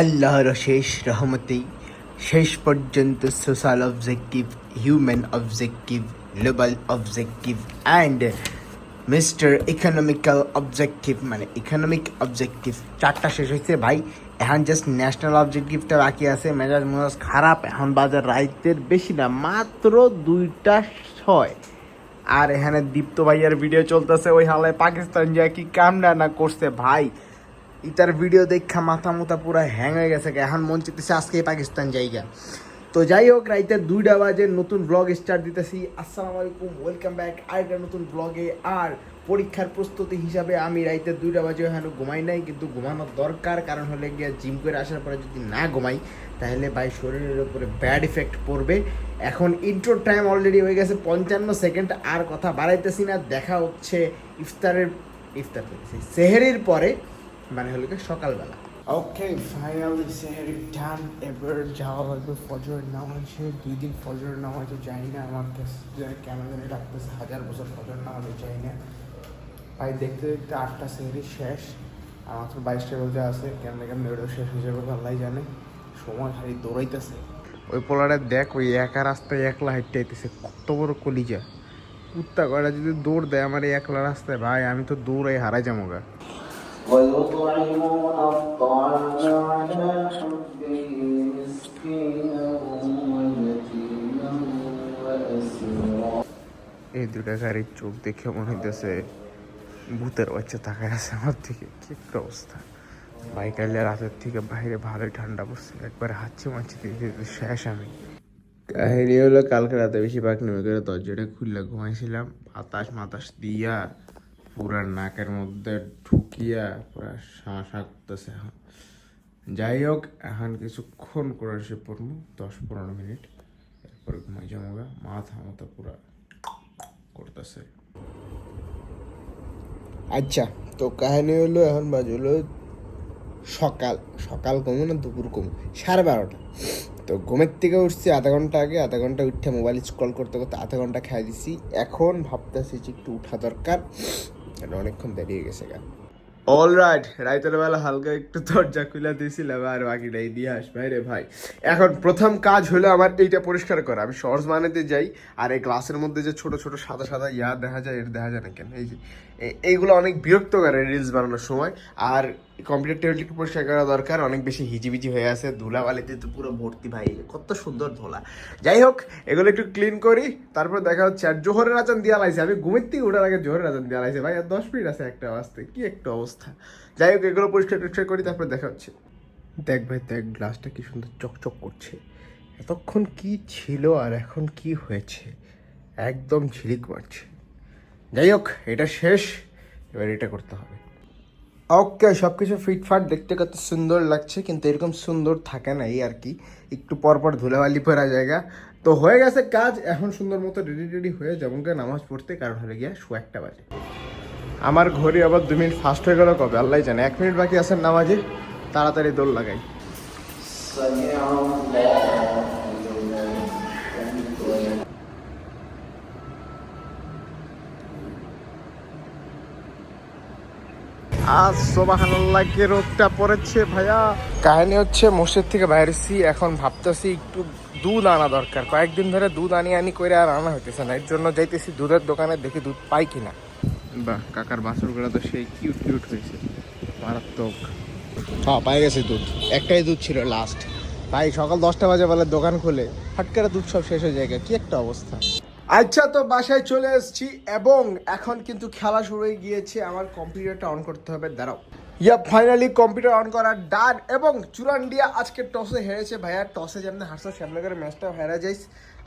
আল্লাহর শেষ রহমতেই শেষ পর্যন্ত social objective, human objective, global objective and mister economical objective মানে ইকোনমিক অবজেক্টিভ চারটা শেষ হয়েছে। ভাই, এখন জাস্ট ন্যাশনাল অবজেক্টিভটা বাকি আছে। মেজাজ মেজাজ খারাপ। এখন বাজার রাইতের বেশি না, মাত্র দুইটা ছয়। আর এখানে দীপ্ত ভাইয়ার ভিডিও চলতেছে, ওই হালায় পাকিস্তান যা কি কামনা না করছে। ভাই ইতার ভিডিও দেখা মাথা মুথা পুরো হ্যাং হয়ে গেছে এখন মন চিতেছে আজকে পাকিস্তান জায়গা তো যাই হোক, রাইতে দুইটা বাজে, নতুন ব্লগ স্টার্ট দিতেছি। আসসালামু আলাইকুম ওয়েলকাম ব্যাক আরেকটা নতুন ব্লগে আর পরীক্ষার প্রস্তুতি হিসাবে আমি রাইতে দুইটা বাজে এখানে ঘুমাই নাই, কিন্তু ঘুমানোর দরকার কারণ হলে গিয়ে জিম করে আসার পরে যদি না ঘুমাই, তাহলে ভাই শরীরের উপরে ব্যাড ইফেক্ট পড়বে। এখন ইন্ট্রো টাইম অলরেডি হয়ে গেছে পঞ্চান্ন সেকেন্ড আর কথা বাড়াইতেছি না। দেখা হচ্ছে ইফতারের ইফতার সেহেরির পরে মানে হলো কি সকালবেলা। ওকে ফাইনালি সেহেরি ডান এবার যাওয়া লাগবে ফজর নামাজে। দুই দিন ফজর নামাজে যাই না আমার কাছে কেন জানি লাগতেছে হাজার বছর ফজর নামাজে যাই না ভাই দেখতে দেখতে আটটা সেহেরি শেষ আর মাত্র বাইশটা রোজা আছে কেমনে কেমনে ওটা শেষ হয়ে যাবে আল্লাহ জানে। সময় খালি দৌড়াইতেছে। ওই পোলারে দেখ ওই একা রাস্তায় একলা হাইটে আইতেছে কত বড় কলিজা। কুত্তা কয়টা যদি দৌড় দেয় আমার এই একলা রাস্তায় ভাই আমি তো দৌড়াই হারাই যাব গা। ويطعمون الطعام على حبه مسكينا ويتيما وأسيرا এই দুটা গাড়ির চোখ দেখে মনে হইতেছে ভূতের বাচ্চা তাকায় আছে আমার থেকে কি একটা অবস্থা বাইক আইলে রাতের থেকে বাইরে ভালোই ঠান্ডা পড়ছে একবার হাঁচি মাছি দিতে দিতে শেষ আমি কাহিনী হলো কালকে রাতে বেশিরভাগ নেমে করে দরজাটা খুললে ঘুমাইছিলাম বাতাস মাতাস দিয়া পুরা নাকের মধ্যে ঢুকিয়া পুরা শাঁসা করতেছে এখন। যাই হোক এখন কিছুক্ষণ করে এসে পড়ব দশ পনেরো মিনিট। এরপর ঘুমাই গা, মাথা মতো পুরা করতেছে। আচ্ছা তো কাহিনী হলো এখন বাজে হলো সকাল। সকাল কমে না দুপুর কমে? সাড়ে বারোটা। তো ঘুমের থেকে উঠছি আধা ঘণ্টা আগে আধা ঘণ্টা উঠে মোবাইল স্ক্রল করতে করতে আধা ঘণ্টা খাই দিছি। এখন ভাবতেছি যে একটু উঠা দরকার। কারণ অনেকক্ষণ দাঁড়িয়ে গেছে গা। অল রাইট রাইতের বেলা হালকা একটু দরজা খুলে দিয়েছিলাম আর বাকিটা ইতিহাস ভাই রে ভাই, এখন প্রথম কাজ হলো আমার এইটা পরিষ্কার করা। আমি শর্টস বানাতে যাই, আর এই গ্লাসের মধ্যে যে ছোট ছোট সাদা সাদা ইয়া দেখা যায়, এটা দেখা যায় না কেন? এই যে এইগুলো অনেক বিরক্ত করে রিলস বানানোর সময়। আর কম্পিউটার টেবিলটি পরিষ্কার করা দরকার। অনেক বেশি হিজিবিজি হয়ে আছে। ধুলাবালিতে তো পুরো ভর্তি, ভাই। কত সুন্দর ধোলা। যাই হোক, এগুলো একটু ক্লিন করি। তারপর দেখা হচ্ছে, আর জোহরের আচান দিয়া লাইছে। আমি ঘুমের থেকে ওঠার আগে জোহরের আচান দিয়া লাইছে। ভাই, আর দশ মিনিট আছে একটা আসতে কি একটা অবস্থা। যাই হোক, এগুলো পরিষ্কার টরিষ্কার করি, তারপর দেখা হচ্ছে। দেখ ভাই, দেখ গ্লাসটা কি সুন্দর চকচক করছে। এতক্ষণ কি ছিল আর এখন কি হয়েছে? একদম ঝিলিক মারছে। যাই হোক, এটা শেষ। এবার এটা করতে হবে। ওকে সব কিছু ফিটফাট দেখতে কত সুন্দর লাগছে, কিন্তু এরকম সুন্দর থাকে না এই আর কি। একটু পর পর ধুলাবালি পরা জায়গা। তো হয়ে গেছে কাজ, এখন সুন্দর মতো রেডি রেডি হয়ে যেমনকে নামাজ পড়তে, কারণ হলে গিয়া শু একটা বাজে। আমার ঘড়ি আবার দু মিনিট ফাস্ট হয়ে গেল কবে আল্লাহ জানে। এক মিনিট বাকি আছে নামাজে, তাড়াতাড়ি দৌড় লাগাই। আজ সোবাহান্লাহ কে রোগটা পড়েছে ভাইয়া? কাহিনী হচ্ছে মসজিদ থেকে বাইরেছি এখন ভাবতেছি একটু দুধ আনা দরকার। কয়েকদিন ধরে দুধ আনি আনি করে আর আনা হইতেছে না। এর জন্য যাইতেছি দুধের দোকানে দেখি দুধ পাই কিনা। বাহ কাকার বাছুরগুলো তো সেই কিউট কিউট হয়েছে। মারাত্মক। হ্যাঁ পাই গেছে দুধ। একটাই দুধ ছিল লাস্ট ভাই সকাল দশটা বাজে বলে দোকান খুলে। হট দুধ সব শেষ হয়ে যায় কি একটা অবস্থা। আচ্ছা তো বাসায় চলে এসেছি এবং এখন কিন্তু খেলা শুরু হয়ে গিয়েছে। আমার কম্পিউটারটা অন করতে হবে, দাঁড়াও। ইয়া ফাইনালি কম্পিউটার অন করা ডান এবং চুরান্ডিয়া আজকে টসে হেরেছে ভাইয়া। টসে যেমন হারছে, সামনে করে ম্যাচটা হেরা যাইস।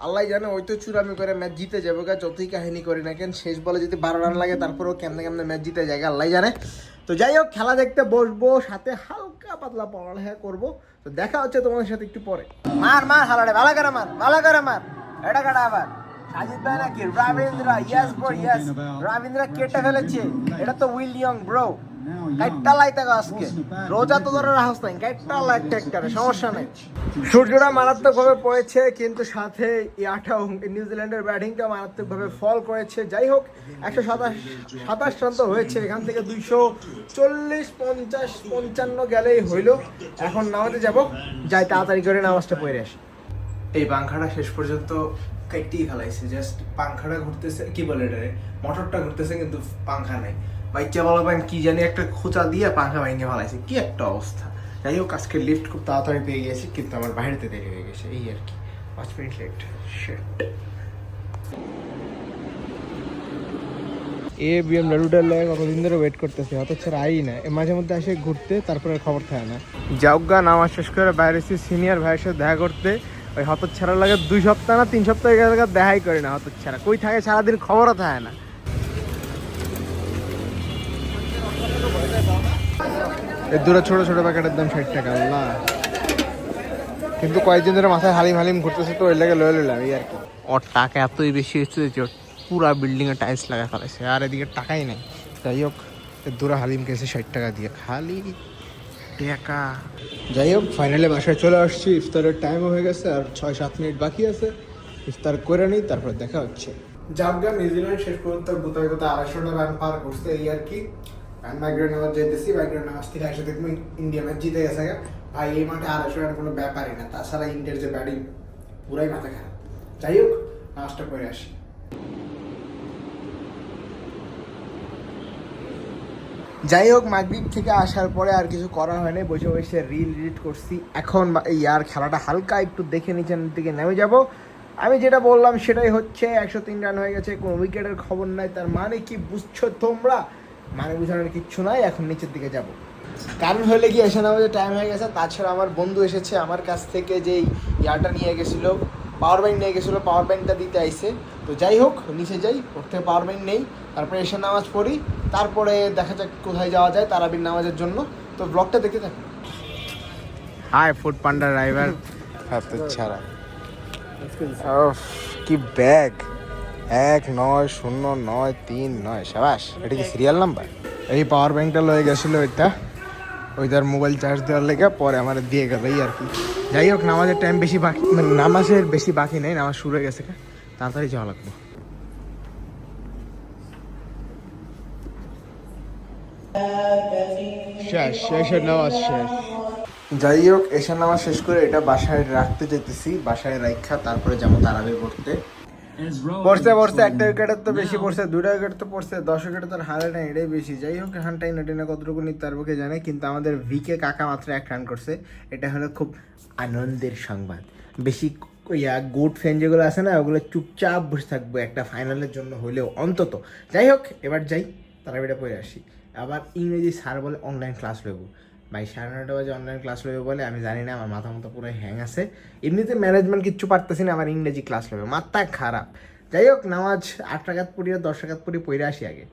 আল্লাহ জানে ওই তো চুরামি করে ম্যাচ জিতে যাবে গা, যতই কাহিনী করি না কেন, শেষ বলে যদি বারো রান লাগে, তারপরেও কেমনে কেমনে ম্যাচ জিতে যায় আল্লাহ জানে। তো যাই হোক, খেলা দেখতে বসবো, সাথে হালকা পাতলা পড়ালেখা করব। তো দেখা হচ্ছে তোমাদের সাথে একটু পরে। মার মার, হালারে, ভালো করে মার, ভালো করে মার। এটা কাটা আবার? ভাই নাকি Rabindra yes bro yes Rabindra কেটে ফেলেছে। এটা তো উইল ইয়ং ব্রো কাইটটা লাইতে আজকে। রোজা তো ধরে রাহস নাই। কাইটটা লাইতে একটা সমস্যা নাই। সূর্যটা মারাত্মকভাবে পড়েছে, কিন্তু সাথে ইয়াটাও নিউজিল্যান্ডের ব্যাটিংটা মারাত্মকভাবে ফল করেছে। যাই হোক, একশো সাতাশ সাতাশ রান তো হয়েছে। এখান থেকে দুইশো চল্লিশ, পঞ্চাশ, পঞ্চান্ন গেলেই হইল। এখন নামাতে যাব। যাই, তাড়াতাড়ি করে নামাজটা পড়ে আসি। এই পাংখাটা শেষ পর্যন্ত কাইটেই ফেলাইছে জাস্ট পাংখাটা ঘুরতেছে, কি বলে এটা মোটরটা ঘুরতেছে, কিন্তু পাংখা নাই। বাইচা বলা কি জানি একটা খোঁচা দিয়ে পাংখা ভেঙে ফেলাইছে, কি একটা অবস্থা। যাই হোক আজকে লিফট খুব তাড়াতাড়ি পেয়ে গেছি, কিন্তু আমার বাইরেতে দেরি হয়ে গেছে, এই আর কি। পাঁচ মিনিট লেট শেট এ বিএমডাব্লিউটার লাগে কতদিন ধরে ওয়েট করতেছে অত ছাড়া আই না। মাঝে মধ্যে আসে ঘুরতে, তারপরে খবর থাকে না। যাওগা, নামাজ শেষ করে বাইরে সিনিয়র ভাইয়ের সাথে দেখা করতে ওই হতর ছাড়া লাগে দুই সপ্তাহ না তিন সপ্তাহ দেখাই করে না হতর ছাড়া কই থাকে সারাদিন খবরও থাকে না। এর দূরে ছোট ছোট প্যাকেটের দাম ষাট টাকা আল্লাহ। কিন্তু কয়েকদিন ধরে মাথায় হালিম হালিম ঘুরতেছে তো ওই লাগে লয়ে নিলাম এই আর কি। ওর টাকা এতই বেশি হচ্ছে যে পুরা বিল্ডিং এ টাইলস লাগা ফেলেছে আর এদিকে টাকাই নাই। যাই হোক এর দূরে হালিম কেছে ষাট টাকা দিয়ে খালি টাকা যাই হোক ফাইনালি বাসায় চলে আসছি। ইফতারের টাইমও হয়ে গেছে আর ছয় সাত মিনিট বাকি আছে। ইফতার করে নিই তারপর দেখা হচ্ছে। জাবগা নিউজিল্যান্ড শেষ পর্যন্ত কোথায় কোথায় আড়াইশোটা রান পার করছে এই আর কি। আর মাইগ্রেন নামাজ যেতেছি মাইগ্রেন নামাজ থেকে এসে দেখব ইন্ডিয়া ম্যাচ জিতে গেছে গা। ভাই এই মাঠে আড়াইশো রান কোনো ব্যাপারই না তাছাড়া ইন্ডিয়ার যে ব্যাটিং পুরাই মাথা খারাপ। যাই হোক নামাজটা করে আসি। যাই হোক, মাগরিব থেকে আসার পরে আর কিছু করা হয়নি। বসে বসে রিল রিড করছি। এখন এই আর খেলাটা হালকা একটু দেখে নিচের দিকে নেমে যাব। আমি যেটা বললাম সেটাই হচ্ছে, একশো তিন রান হয়ে গেছে, কোনো উইকেটের খবর নাই। তার মানে কি বুঝছ তোমরা? মানে বুঝানোর কিচ্ছু নাই, এখন নিচের দিকে যাব। কারণ হলে কি, এসে নামাজের টাইম হয়ে গেছে। তাছাড়া আমার বন্ধু এসেছে আমার কাছ থেকে যেই ইয়ারটা নিয়ে গেছিল পাওয়ার ব্যাংক নিয়ে গেছিল পাওয়ার ব্যাংকটা দিতে আইসে তো যাই হোক, নিচে যাই, ওর থেকে পাওয়ার ব্যাংক নেই। তারপরে এসে নামাজ পড়ি। তারপরে দেখা যাক কোথায় যাওয়া যায় তারাবির নামাজের জন্য। তো ব্লগটা দেখতে থাক। Hi food panda driver. হাত ছাড়া। কি ব্যাগ। এক নয় শূন্য নয় তিন নয় সাবাস এটা কি সিরিয়াল নাম্বার এই পাওয়ার ব্যাংকটা লয়ে গেছিল ওইটা। ওইটার মোবাইল চার্জ দেওয়ার লেগে পরে আমার দিয়ে গেল এই আর কি। যাই হোক নামাজের টাইম বেশি বাকি মানে নামাজের বেশি বাকি নেই নামাজ শুরু হয়ে গেছে। তাড়াতাড়ি যাওয়া লাগবে। শেষ শেষের নামাজ শেষ। যাই হোক, এশার নামাজ শেষ করে এটা বাসায় রাখতে যেতেছি, বাসায় রাখা তারপরে যাব তারাবি পড়তে। পড়ছে পড়ছে, একটা উইকেটের তো বেশি পড়ছে দুটা উইকেট তো পড়ছে, দশ উইকেটে তো হারে না এটাই বেশি। যাই হোক, এখন টাইম না কতটুকু নিতে পারব কে জানে, কিন্তু আমাদের ভিকে কাকা মাত্র এক রান করছে। এটা হলো খুব আনন্দের সংবাদ। বেশি ইয়া গুড ফ্যান যেগুলো আছে না, ওগুলো চুপচাপ বসে থাকব একটা ফাইনালের জন্য হলেও অন্তত। যাই হোক, এবার যাই, তারাবিটা পড়ে আসি। আবার ইংরেজি স্যার বলে অনলাইন ক্লাস নেব ভাই, সাড়ে নটা বাজে অনলাইন ক্লাস নেবে বলে, আমি জানি না, আমার মাথা মতো পুরো হ্যাং আছে। এমনিতে ম্যানেজমেন্ট কিচ্ছু পারতেছি না আমার ইংরেজি ক্লাস নেবে মাথা খারাপ। যাই হোক, নামাজ আট টাকাত পড়ি আর দশ টাকাত পড়ি পড়ে আসি আগে।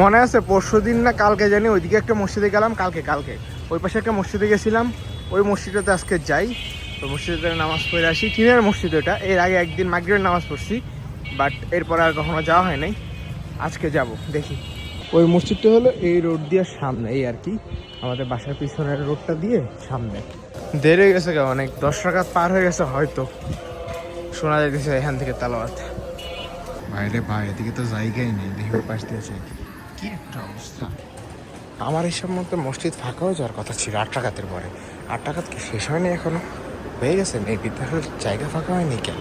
মনে আছে, পরশু দিন না কালকে জানি, ওইদিকে একটা মসজিদে গেলাম, কালকে কালকে। ওই পাশে একটা মসজিদে গেছিলাম, ওই মসজিদটাতে আজকে যাই। তো মসজিদে নামাজ পড়ে আসি। কিনের মসজিদ ওটা? এর আগে একদিন মাগরিবের নামাজ পড়ছি বাট এরপর আর কখনো যাওয়া হয় নাই। আজকে যাব, দেখি। ওই মসজিদটা হলো এই রোড দিয়ে সামনে এই আর কি। আমাদের বাসার পিছনের রোডটা দিয়ে সামনে। দেরি হয়ে গেছে অনেক দশ টাকা পার হয়ে গেছে হয়তো। শোনা যাইতেছে এখান থেকে তালাবাত বাইরে ভাই এদিকে তো জায়গাই নেই দেখি পাশ দিয়েছে কি একটা অবস্থা। আমার হিসাব মতো মসজিদ ফাঁকা হয়ে যাওয়ার কথা ছিল আট টাকাতের পরে। আট টাকাত কি শেষ হয়নি এখনও? হয়ে গেছে মেবি তাহলে জায়গা ফাঁকা হয়নি কেন?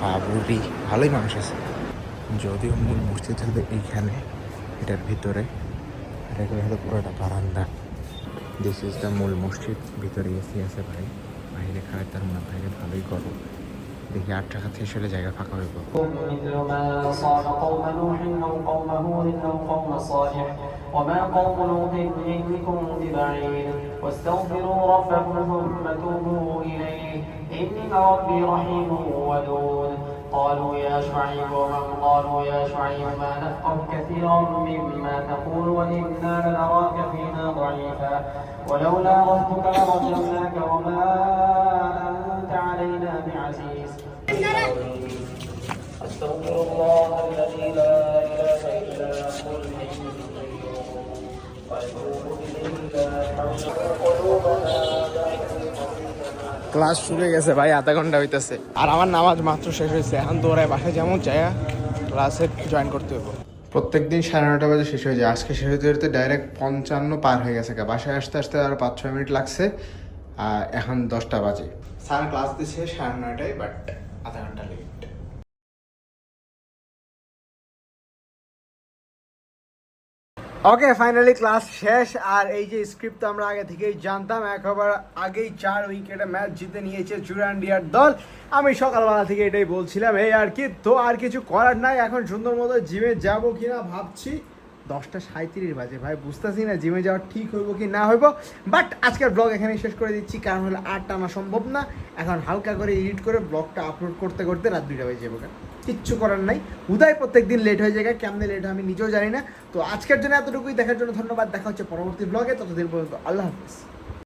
বাবুরি ভালোই মানুষ আছে। যদিও মূল মসজিদ হবে এইখানে। এটার ভিতরে এটাকে হলো পুরোটা বারান্দা দিস ইজ দ্য মূল মসজিদ ভিতরে এসি আছে ভাই বাইরে খায় তার মনে বাইরে ভালোই গরম দেখি আট টাকা থেকে আসলে জায়গা ফাঁকা হয়ে গেল مثل ما صاب قوم نوح أو قوم هود أو قوم صالح وما قوم لوط منكم ببعيد واستغفروا ربكم ثم توبوا إليه إن ربي رحيم ودود قالوا يا شعيب ومن قالوا يا شعيب ما نفقه كثيرا مما تقول وإنا لنراك فينا ضعيفا ولولا رهتك لرجمناك وما أنت علينا بعزيز أستغفر الله الذي لا إله إلا هو الحي القيوم ونتوب إليه لا حول قلوبنا بعد إذ هديتنا ক্লাস শুরু হয়ে গেছে ভাই আধা ঘন্টা হইতেছে আর আমার নামাজ মাত্র শেষ হয়েছে এখন দৌড়ায় বাসায় যেমন চাই ক্লাসে জয়েন করতে হবে প্রত্যেক দিন সাড়ে নটা বাজে শেষ হয়ে যায়। আজকে শেষ হতে হতে ডাইরেক্ট পঞ্চান্ন পার হয়ে গেছে। বাসায় আসতে আসতে আর পাঁচ ছয় মিনিট লাগছে, আর এখন দশটা বাজে। স্যার ক্লাস দিচ্ছে সাড়ে নটায় বাট আধা ঘণ্টা লেট। ওকে ফাইনালি ক্লাস শেষ, আর এই যে স্ক্রিপ্ট তো আমরা আগে থেকেই জানতাম একবার আগেই চার উইকেটে ম্যাচ জিতে নিয়েছে চুরান্ডিয়ার দল। আমি সকালবেলা থেকে এটাই বলছিলাম, এই আর কি, তো আর কিছু করার নাই, এখন সুন্দর মতো জিমে যাব কিনা ভাবছি। দশটা সাঁত্রিশ বাজে। ভাই, বুঝতেছি না জিমে যাওয়া ঠিক হইব কি না হইব। বাট আজকের ব্লগ এখানে শেষ করে দিচ্ছি, কারণ হলো আর টানা সম্ভব না। এখন হালকা করে এডিট করে ব্লগটা আপলোড করতে করতে রাত দুইটা বেজে যাব কিচ্ছু করার নাই। উদয় প্রত্যেক দিন লেট হয়ে যায়, কেমনে লেট হয় আমি নিজেও জানি না। তো আজকের জন্য এতটুকুই। দেখার জন্য ধন্যবাদ। দেখা হচ্ছে পরবর্তী ব্লগে ততদিন পর্যন্ত আল্লাহ হাফিজ।